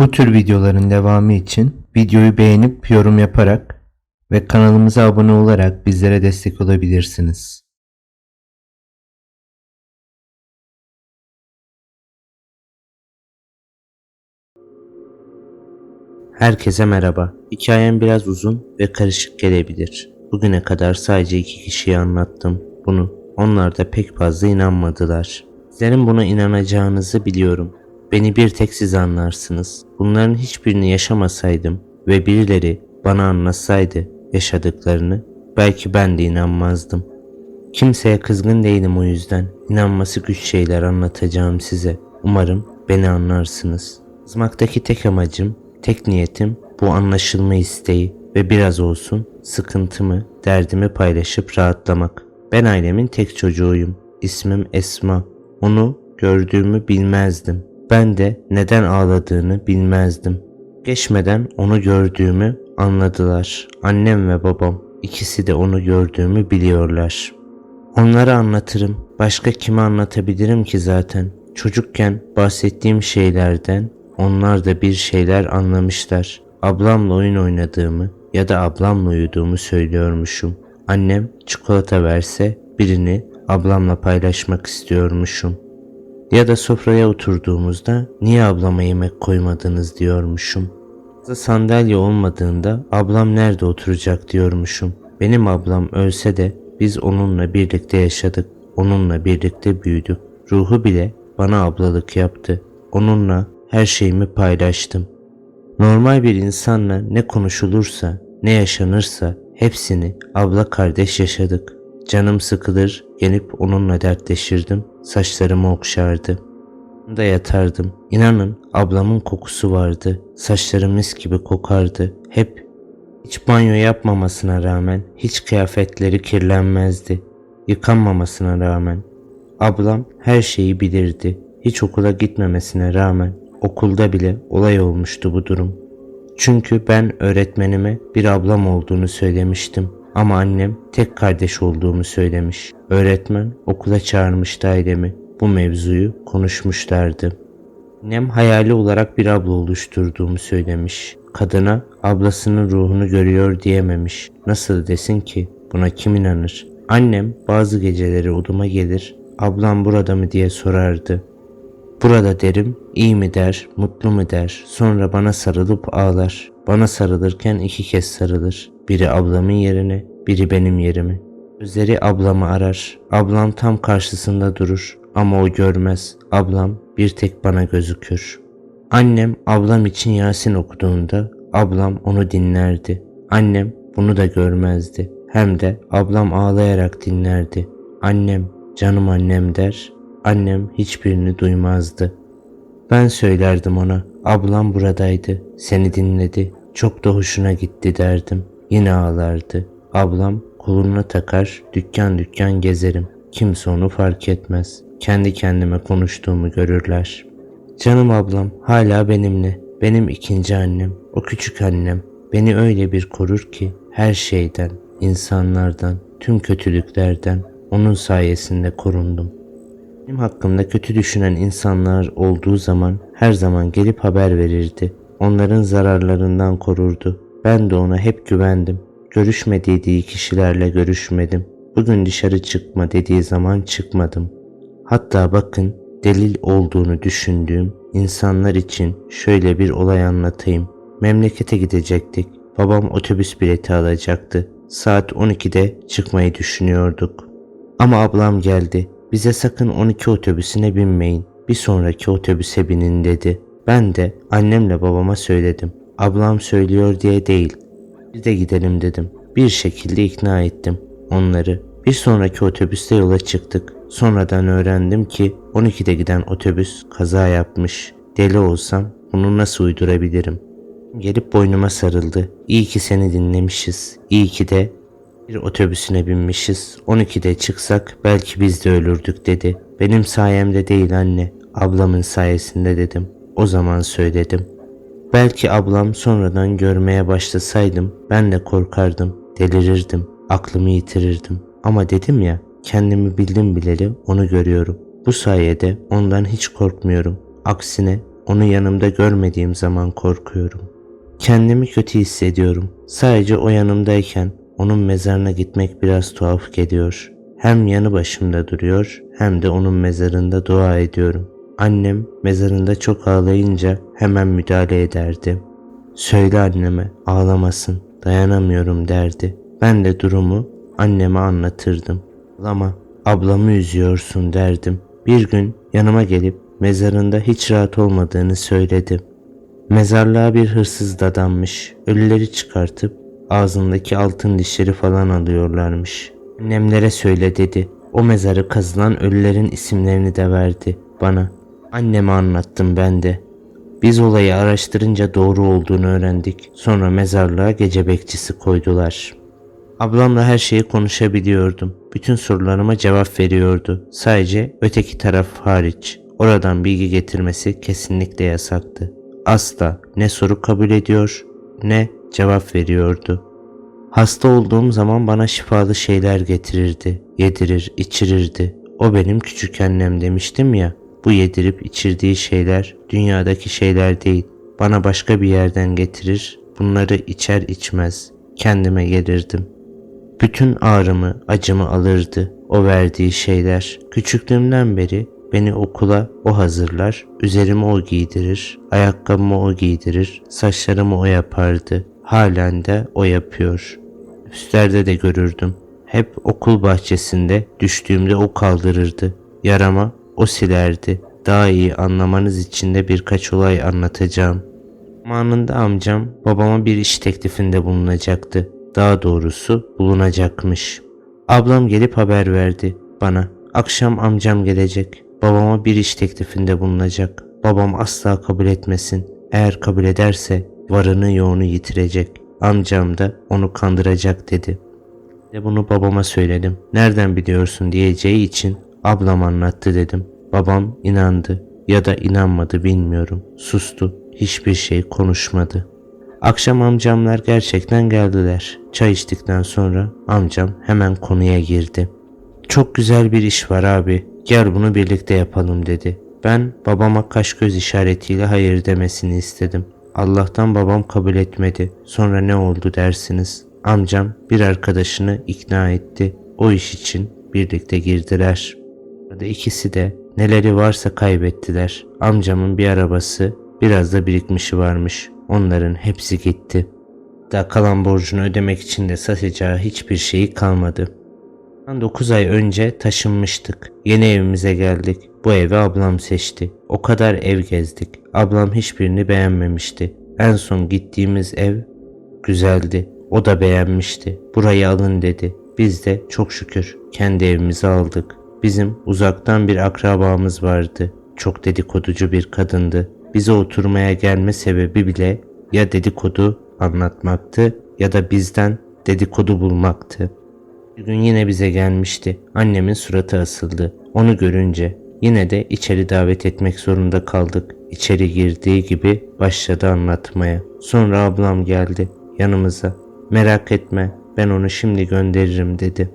Bu tür videoların devamı için videoyu beğenip yorum yaparak ve kanalımıza abone olarak bizlere destek olabilirsiniz. Herkese merhaba. Hikayem biraz uzun ve karışık gelebilir. Bugüne kadar sadece iki kişiye anlattım bunu. Onlar da pek fazla inanmadılar. Sizlerin buna inanacağınızı biliyorum. Beni bir tek siz anlarsınız. Bunların hiçbirini yaşamasaydım ve birileri bana anlatsaydı yaşadıklarını belki ben de inanmazdım. Kimseye kızgın değilim o yüzden. İnanması güç şeyler anlatacağım size. Umarım beni anlarsınız. Yazmaktaki tek amacım, tek niyetim bu anlaşılma isteği ve biraz olsun sıkıntımı, derdimi paylaşıp rahatlamak. Ben ailemin tek çocuğuyum. İsmim Esma. Onu gördüğümü bilmezdim. Ben de neden ağladığını bilmezdim. Geçmeden onu gördüğümü anladılar. Annem ve babam ikisi de onu gördüğümü biliyorlar. Onlara anlatırım. Başka kime anlatabilirim ki zaten? Çocukken bahsettiğim şeylerden onlar da bir şeyler anlamışlar. Ablamla oyun oynadığımı ya da ablamla uyuduğumu söylüyormuşum. Annem çikolata verse birini ablamla paylaşmak istiyormuşum. Ya da sofraya oturduğumuzda niye ablama yemek koymadınız diyormuşum. Sandalye olmadığında ablam nerede oturacak diyormuşum. Benim ablam ölse de biz onunla birlikte yaşadık. Onunla birlikte büyüdük. Ruhu bile bana ablalık yaptı. Onunla her şeyimi paylaştım. Normal bir insanla ne konuşulursa, ne yaşanırsa hepsini abla kardeş yaşadık. Canım sıkılır, gelip onunla dertleşirdim, saçlarımı okşardı. Da yatardım. İnanın ablamın kokusu vardı. Saçları mis gibi kokardı. Hep hiç banyo yapmamasına rağmen hiç kıyafetleri kirlenmezdi. Yıkanmamasına rağmen. Ablam her şeyi bilirdi. Hiç okula gitmemesine rağmen okulda bile olay olmuştu bu durum. Çünkü ben öğretmenime bir ablam olduğunu söylemiştim. Ama annem tek kardeş olduğumu söylemiş. Öğretmen okula çağırmıştı ailemi. Bu mevzuyu konuşmuşlardı. Annem hayali olarak bir abla oluşturduğumu söylemiş. Kadına ablasının ruhunu görüyor diyememiş. Nasıl desin ki? Buna kim inanır? Annem bazı geceleri oduma gelir. Ablam burada mı diye sorardı. Burada derim, iyi mi der, mutlu mu der. Sonra bana sarılıp ağlar. Bana sarılırken iki kez sarılır. Biri ablamın yerine, biri benim yerime. Gözleri ablamı arar. Ablam tam karşısında durur. Ama o görmez. Ablam bir tek bana gözükür. Annem ablam için Yasin okuduğunda ablam onu dinlerdi. Annem bunu da görmezdi. Hem de ablam ağlayarak dinlerdi. Annem, canım annem der. Annem hiçbirini duymazdı. Ben söylerdim ona. Ablam buradaydı. Seni dinledi. Çok da hoşuna gitti derdim. Yine ağlardı. Ablam koluna takar, dükkan dükkan gezerim. Kimse onu fark etmez. Kendi kendime konuştuğumu görürler. Canım ablam hala benimle. Benim ikinci annem. O küçük annem. Beni öyle bir korur ki her şeyden, insanlardan, tüm kötülüklerden onun sayesinde korundum. Benim hakkımda kötü düşünen insanlar olduğu zaman her zaman gelip haber verirdi. Onların zararlarından korurdu. Ben de ona hep güvendim. Görüşme dediği kişilerle görüşmedim. Bugün dışarı çıkma dediği zaman çıkmadım. Hatta bakın delil olduğunu düşündüğüm insanlar için şöyle bir olay anlatayım. Memlekete gidecektik. Babam otobüs bileti alacaktı. Saat 12'de çıkmayı düşünüyorduk. Ama ablam geldi. Bize sakın 12 otobüsüne binmeyin. Bir sonraki otobüse binin dedi. Ben de annemle babama söyledim. Ablam söylüyor diye değil. Bir de gidelim dedim. Bir şekilde ikna ettim onları. Bir sonraki otobüste yola çıktık. Sonradan öğrendim ki 12'de giden otobüs kaza yapmış. Deli olsam bunu nasıl uydurabilirim? Gelip boynuma sarıldı. İyi ki seni dinlemişiz. İyi ki de bir otobüsüne binmişiz. 12'de çıksak belki biz de ölürdük dedi. Benim sayemde değil anne. Ablamın sayesinde dedim. O zaman söyledim. Belki ablam sonradan görmeye başlasaydım ben de korkardım, delirirdim, aklımı yitirirdim. Ama dedim ya kendimi bildim bileli onu görüyorum. Bu sayede ondan hiç korkmuyorum. Aksine onu yanımda görmediğim zaman korkuyorum. Kendimi kötü hissediyorum. Sadece o yanımdayken onun mezarına gitmek biraz tuhaf geliyor. Hem yanı başımda duruyor hem de onun mezarında dua ediyorum. Annem mezarında çok ağlayınca hemen müdahale ederdi. Söyle anneme ağlamasın dayanamıyorum derdi. Ben de durumu anneme anlatırdım. Ağlama ablamı üzüyorsun derdim. Bir gün yanıma gelip mezarında hiç rahat olmadığını söyledi. Mezarlığa bir hırsız dadanmış. Ölüleri çıkartıp ağzındaki altın dişleri falan alıyorlarmış. Annemlere söyle dedi. O mezarı kazılan ölülerin isimlerini de verdi bana. Anneme anlattım ben de. Biz olayı araştırınca doğru olduğunu öğrendik. Sonra mezarlığa gece bekçisi koydular. Ablamla her şeyi konuşabiliyordum. Bütün sorularıma cevap veriyordu. Sadece öteki taraf hariç. Oradan bilgi getirmesi kesinlikle yasaktı. Asla ne soru kabul ediyor ne cevap veriyordu. Hasta olduğum zaman bana şifalı şeyler getirirdi, yedirir, içirirdi. O benim küçük annem demiştim ya. Bu yedirip içirdiği şeyler dünyadaki şeyler değil. Bana başka bir yerden getirir. Bunları içer içmez kendime gelirdim. Bütün ağrımı, acımı alırdı o verdiği şeyler. Küçüklüğümden beri beni okula o hazırlar, üzerime o giydirir, ayakkabımı o giydirir, saçlarımı o yapardı. Halen de o yapıyor. Üstlerde de görürdüm. Hep okul bahçesinde düştüğümde o kaldırırdı. Yarama o silerdi. Daha iyi anlamanız için de birkaç olay anlatacağım. Zamanında amcam babama bir iş teklifinde bulunacaktı. Daha doğrusu bulunacakmış. Ablam gelip haber verdi bana. Akşam amcam gelecek. Babama bir iş teklifinde bulunacak. Babam asla kabul etmesin. Eğer kabul ederse varını yoğunu yitirecek. Amcam da onu kandıracak dedi. De bunu babama söyledim. Nereden biliyorsun diyeceği için ablam anlattı dedim. Babam inandı ya da inanmadı bilmiyorum. Sustu. Hiçbir şey konuşmadı. Akşam amcamlar gerçekten geldiler. Çay içtikten sonra amcam hemen konuya girdi. Çok güzel bir iş var abi. Gel bunu birlikte yapalım dedi. Ben babama kaş göz işaretiyle hayır demesini istedim. Allah'tan babam kabul etmedi. Sonra ne oldu dersiniz? Amcam bir arkadaşını ikna etti. O iş için birlikte girdiler. Burada ikisi de neleri varsa kaybettiler. Amcamın bir arabası, biraz da birikmişi varmış. Onların hepsi gitti. Daha kalan borcunu ödemek için de satacağı hiçbir şeyi kalmadı. 9 ay önce taşınmıştık. Yeni evimize geldik. Bu evi ablam seçti. O kadar ev gezdik. Ablam hiçbirini beğenmemişti. En son gittiğimiz ev güzeldi. O da beğenmişti. Burayı alın dedi. Biz de çok şükür kendi evimizi aldık. Bizim uzaktan bir akrabamız vardı. Çok dedikoducu bir kadındı. Bize oturmaya gelme sebebi bile ya dedikodu anlatmaktı ya da bizden dedikodu bulmaktı. Bir gün yine bize gelmişti. Annemin suratı asıldı. Onu görünce yine de içeri davet etmek zorunda kaldık. İçeri girdiği gibi başladı anlatmaya. Sonra ablam geldi yanımıza. Merak etme ben onu şimdi gönderirim dedi.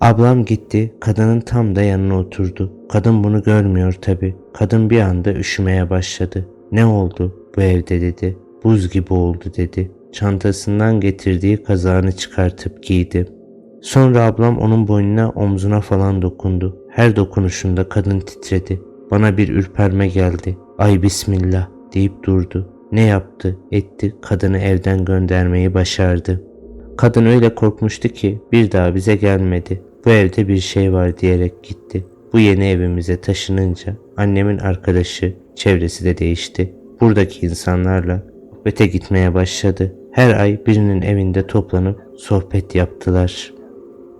Ablam gitti, kadının tam da yanına oturdu. Kadın bunu görmüyor tabi. Kadın bir anda üşümeye başladı. Ne oldu bu evde dedi. Buz gibi oldu dedi. Çantasından getirdiği kazağını çıkartıp giydi. Sonra ablam onun boynuna omzuna falan dokundu. Her dokunuşunda kadın titredi. Bana bir ürperme geldi. Ay bismillah deyip durdu. Ne yaptı, etti, kadını evden göndermeyi başardı. Kadın öyle korkmuştu ki bir daha bize gelmedi. Bu evde bir şey var diyerek gitti. Bu yeni evimize taşınınca annemin arkadaşı, çevresi de değişti. Buradaki insanlarla sohbete gitmeye başladı. Her ay birinin evinde toplanıp sohbet yaptılar.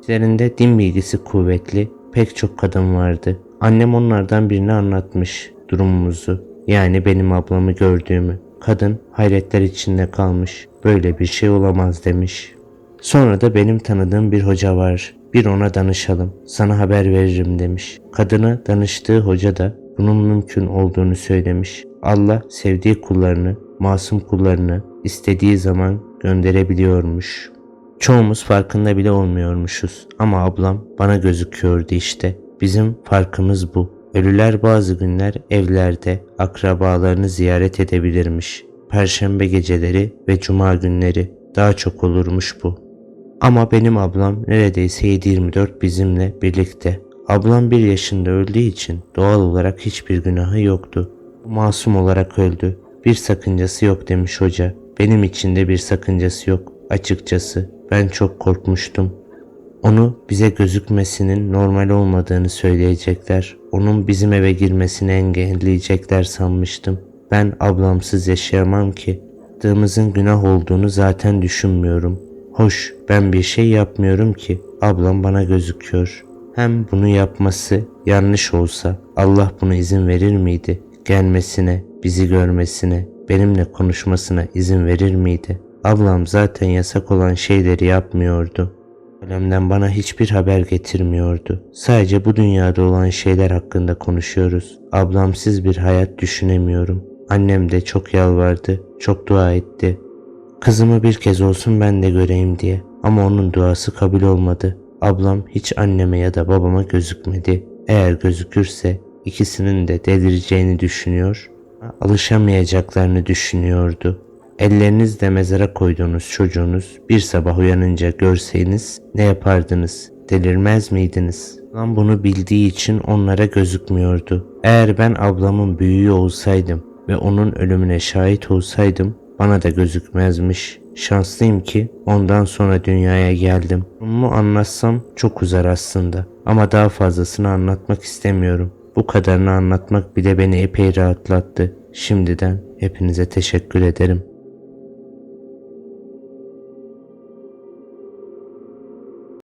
İçlerinde din bilgisi kuvvetli pek çok kadın vardı. Annem onlardan birini anlatmış durumumuzu. Yani benim ablamı gördüğümü. Kadın hayretler içinde kalmış. Böyle bir şey olamaz demiş. Sonra da benim tanıdığım bir hoca var. Bir ona danışalım. Sana haber veririm demiş. Kadına danıştığı hoca da bunun mümkün olduğunu söylemiş. Allah sevdiği kullarını, masum kullarını istediği zaman gönderebiliyormuş. Çoğumuz farkında bile olmuyormuşuz ama ablam bana gözüküyordu işte. Bizim farkımız bu. Ölüler bazı günler evlerde akrabalarını ziyaret edebilirmiş. Perşembe geceleri ve cuma günleri daha çok olurmuş bu. Ama benim ablam neredeyse 7-24 bizimle birlikte. Ablam bir yaşında öldüğü için doğal olarak hiçbir günahı yoktu. Masum olarak öldü. Bir sakıncası yok demiş hoca. Benim için de bir sakıncası yok. Açıkçası ben çok korkmuştum. Onu bize gözükmesinin normal olmadığını söyleyecekler. Onun bizim eve girmesini engelleyecekler sanmıştım. Ben ablamsız yaşayamam ki. Yaptığımızın günah olduğunu zaten düşünmüyorum. Hoş ben bir şey yapmıyorum ki. Ablam bana gözüküyor. Hem bunu yapması yanlış olsa Allah buna izin verir miydi? Gelmesine, bizi görmesine, benimle konuşmasına izin verir miydi? Ablam zaten yasak olan şeyleri yapmıyordu. Alemden bana hiçbir haber getirmiyordu. Sadece bu dünyada olan şeyler hakkında konuşuyoruz. Ablamsız bir hayat düşünemiyorum. Annem de çok yalvardı, çok dua etti. Kızımı bir kez olsun ben de göreyim diye. Ama onun duası kabul olmadı. Ablam hiç anneme ya da babama gözükmedi. Eğer gözükürse ikisinin de delireceğini düşünüyor, alışamayacaklarını düşünüyordu. Ellerinizle mezara koyduğunuz çocuğunuz bir sabah uyanınca görseyiniz ne yapardınız? Delirmez miydiniz? Lan bunu bildiği için onlara gözükmüyordu. Eğer ben ablamın büyüğü olsaydım ve onun ölümüne şahit olsaydım bana da gözükmezmiş. Şanslıyım ki ondan sonra dünyaya geldim. Bunu anlatsam çok uzar aslında ama daha fazlasını anlatmak istemiyorum. Bu kadarını anlatmak bile beni epey rahatlattı. Şimdiden hepinize teşekkür ederim.